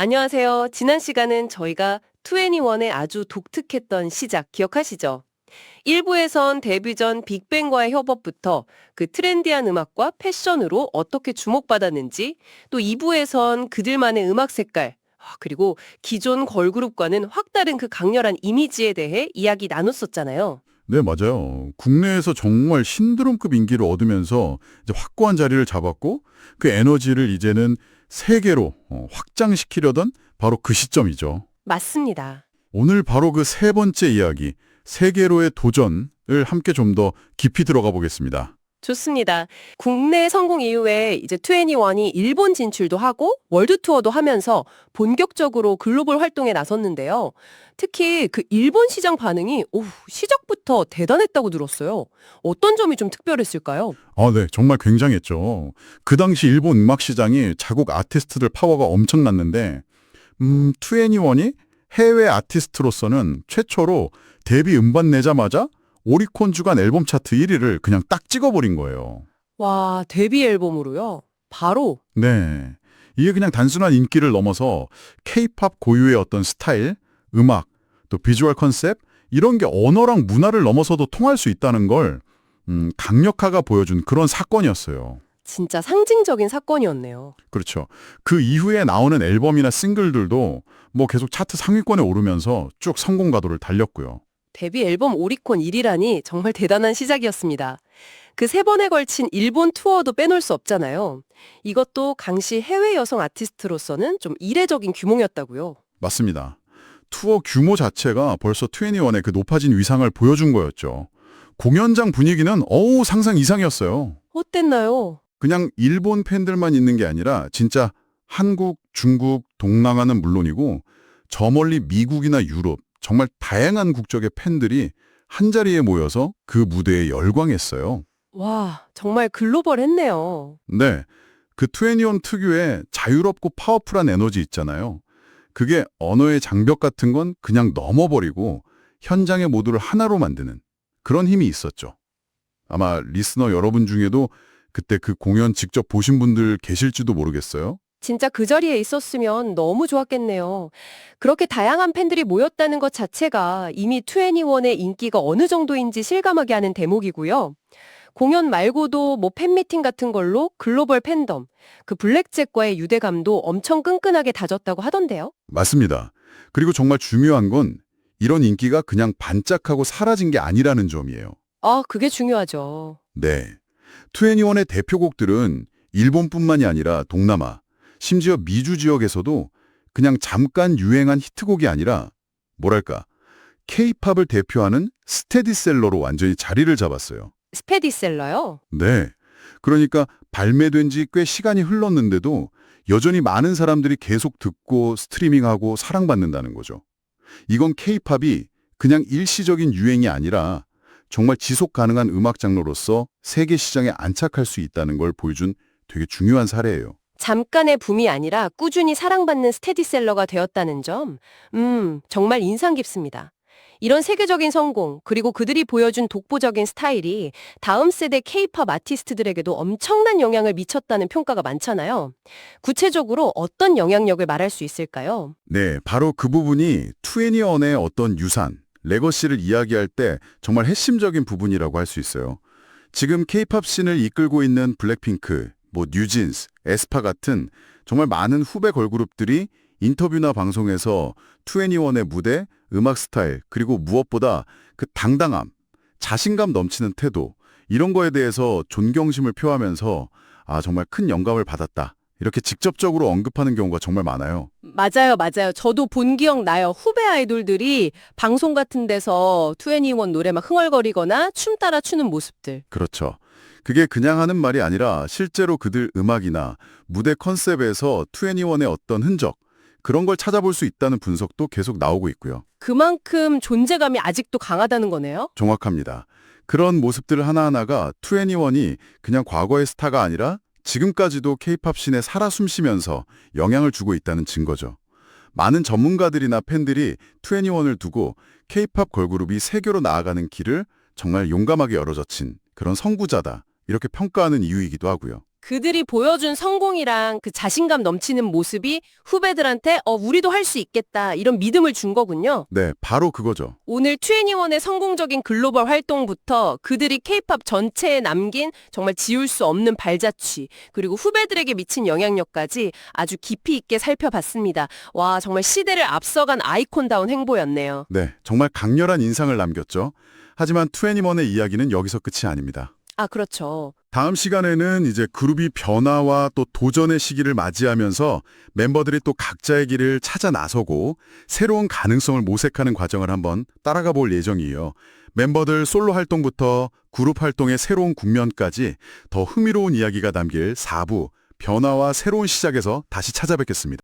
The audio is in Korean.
안녕하세요. 지난 시간은 저희가 2NE1의 아주 독특했던 시작 기억하시죠? 1부에선 데뷔 전 빅뱅과의 협업부터 그 트렌디한 음악과 패션으로 어떻게 주목받았는지, 또 2부에선 그들만의 음악 색깔, 아, 그리고 기존 걸그룹과는 확 다른 그 강렬한 이미지에 대해 이야기 나눴었잖아요. 네, 맞아요. 국내에서 정말 신드롬급 인기를 얻으면서 이제 확고한 자리를 잡았고 그 에너지를 이제는 세계로 어, 확장시키려던 바로 그 시점이죠. 맞습니다. 오늘 바로 그 세 번째 이야기, 세계로의 도전을 함께 좀 더 깊이 들어가 보겠습니다. 좋습니다. 국내 성공 이후에 이제 2NE1이 일본 진출도 하고 월드 투어도 하면서 본격적으로 글로벌 활동에 나섰는데요. 특히 그 일본 시장 반응이 오, 시작부터 대단했다고 들었어요. 어떤 점이 좀 특별했을까요? 아, 네, 정말 굉장했죠. 그 당시 일본 음악 시장이 자국 아티스트들 파워가 엄청났는데, 음, 2NE1이 해외 아티스트로서는 최초로 데뷔 음반 내자마자 오리콘 주간 앨범 차트 1위를 그냥 딱 찍어버린 거예요. 와, 데뷔 앨범으로요? 바로 네. 이게 그냥 단순한 인기를 넘어서 케이팝 고유의 어떤 스타일, 음악, 또 비주얼 컨셉 이런 게 언어랑 문화를 넘어서도 통할 수 있다는 걸 음, 강력하가 보여준 그런 사건이었어요. 진짜 상징적인 사건이었네요. 그렇죠. 그 이후에 나오는 앨범이나 싱글들도 뭐 계속 차트 상위권에 오르면서 쭉 성공 가도를 달렸고요. 데뷔 앨범 오리콘 1위라니 정말 대단한 시작이었습니다. 그 세 번에 걸친 일본 투어도 빼놓을 수 없잖아요. 이것도 당시 해외 여성 아티스트로서는 좀 이례적인 규모였다고요. 맞습니다. 투어 규모 자체가 벌써 21의 그 높아진 위상을 보여준 거였죠. 공연장 분위기는 어우 상상 이상이었어요. 어땠나요? 그냥 일본 팬들만 있는 게 아니라 진짜 한국, 중국, 동남아는 물론이고 저 멀리 미국이나 유럽 정말 다양한 국적의 팬들이 한자리에 모여서 그 무대에 열광했어요. 와, 정말 글로벌했네요. 네, 그21 특유의 자유롭고 파워풀한 에너지 있잖아요. 그게 언어의 장벽 같은 건 그냥 넘어버리고 현장의 모두를 하나로 만드는 그런 힘이 있었죠. 아마 리스너 여러분 중에도 그때 그 공연 직접 보신 분들 계실지도 모르겠어요. 진짜 그 자리에 있었으면 너무 좋았겠네요. 그렇게 다양한 팬들이 모였다는 것 자체가 이미 2NE1의 인기가 어느 정도인지 실감하게 하는 대목이고요. 공연 말고도 뭐 팬미팅 같은 걸로 글로벌 팬덤, 그 블랙잭과의 유대감도 엄청 끈끈하게 다졌다고 하던데요. 맞습니다. 그리고 정말 중요한 건 이런 인기가 그냥 반짝하고 사라진 게 아니라는 점이에요. 아, 그게 중요하죠. 네. 2NE1의 대표곡들은 일본뿐만이 아니라 동남아, 심지어 미주 지역에서도 그냥 잠깐 유행한 히트곡이 아니라 뭐랄까 K-팝을 대표하는 스테디셀러로 완전히 자리를 잡았어요. 스페디셀러요? 네. 그러니까 발매된 지 꽤 시간이 흘렀는데도 여전히 많은 사람들이 계속 듣고 스트리밍하고 사랑받는다는 거죠. 이건 K-팝이 그냥 일시적인 유행이 아니라 정말 지속 가능한 음악 장르로서 세계 시장에 안착할 수 있다는 걸 보여준 되게 중요한 사례예요. 잠깐의 붐이 아니라 꾸준히 사랑받는 스테디셀러가 되었다는 점, 음, 정말 인상 깊습니다. 이런 세계적인 성공, 그리고 그들이 보여준 독보적인 스타일이 다음 세대 케이팝 아티스트들에게도 엄청난 영향을 미쳤다는 평가가 많잖아요. 구체적으로 어떤 영향력을 말할 수 있을까요? 네, 바로 그 부분이 2NE1의 어떤 유산, 레거시를 이야기할 때 정말 핵심적인 부분이라고 할 수 있어요. 지금 케이팝 씬을 이끌고 있는 블랙핑크, 뭐 뉴진스, 에스파 같은 정말 많은 후배 걸그룹들이 인터뷰나 방송에서 2NE1의 무대, 음악 스타일, 그리고 무엇보다 그 당당함, 자신감 넘치는 태도 이런 거에 대해서 존경심을 표하면서 아 정말 큰 영감을 받았다. 이렇게 직접적으로 언급하는 경우가 정말 많아요. 맞아요, 맞아요. 저도 본 기억 나요. 후배 아이돌들이 방송 같은 데서 2NE1 노래 막 흥얼거리거나 춤 따라 추는 모습들. 그렇죠. 그게 그냥 하는 말이 아니라 실제로 그들 음악이나 무대 컨셉에서 2NE1의 어떤 흔적, 그런 걸 찾아볼 수 있다는 분석도 계속 나오고 있고요. 그만큼 존재감이 아직도 강하다는 거네요. 정확합니다. 그런 모습들 하나하나가 2NE1이 그냥 과거의 스타가 아니라 지금까지도 케이팝 씬에 살아 숨쉬면서 영향을 주고 있다는 증거죠. 많은 전문가들이나 팬들이 2NE1을 두고 케이팝 걸그룹이 세계로 나아가는 길을 정말 용감하게 열어젖힌 그런 선구자다. 이렇게 평가하는 이유이기도 하고요. 그들이 보여준 성공이랑 그 자신감 넘치는 모습이 후배들한테 어 우리도 할 수 있겠다 이런 믿음을 준 거군요. 네, 바로 그거죠. 오늘 2NE1의 성공적인 글로벌 활동부터 그들이 케이팝 전체에 남긴 정말 지울 수 없는 발자취 그리고 후배들에게 미친 영향력까지 아주 깊이 있게 살펴봤습니다. 와 정말 시대를 앞서간 아이콘다운 행보였네요. 네, 정말 강렬한 인상을 남겼죠. 하지만 2NE1의 이야기는 여기서 끝이 아닙니다. 아 그렇죠. 다음 시간에는 이제 그룹이 변화와 또 도전의 시기를 맞이하면서 멤버들이 또 각자의 길을 찾아 나서고 새로운 가능성을 모색하는 과정을 한번 따라가 볼 예정이에요. 멤버들 솔로 활동부터 그룹 활동의 새로운 국면까지 더 흥미로운 이야기가 담길 4부 변화와 새로운 시작에서 다시 찾아뵙겠습니다.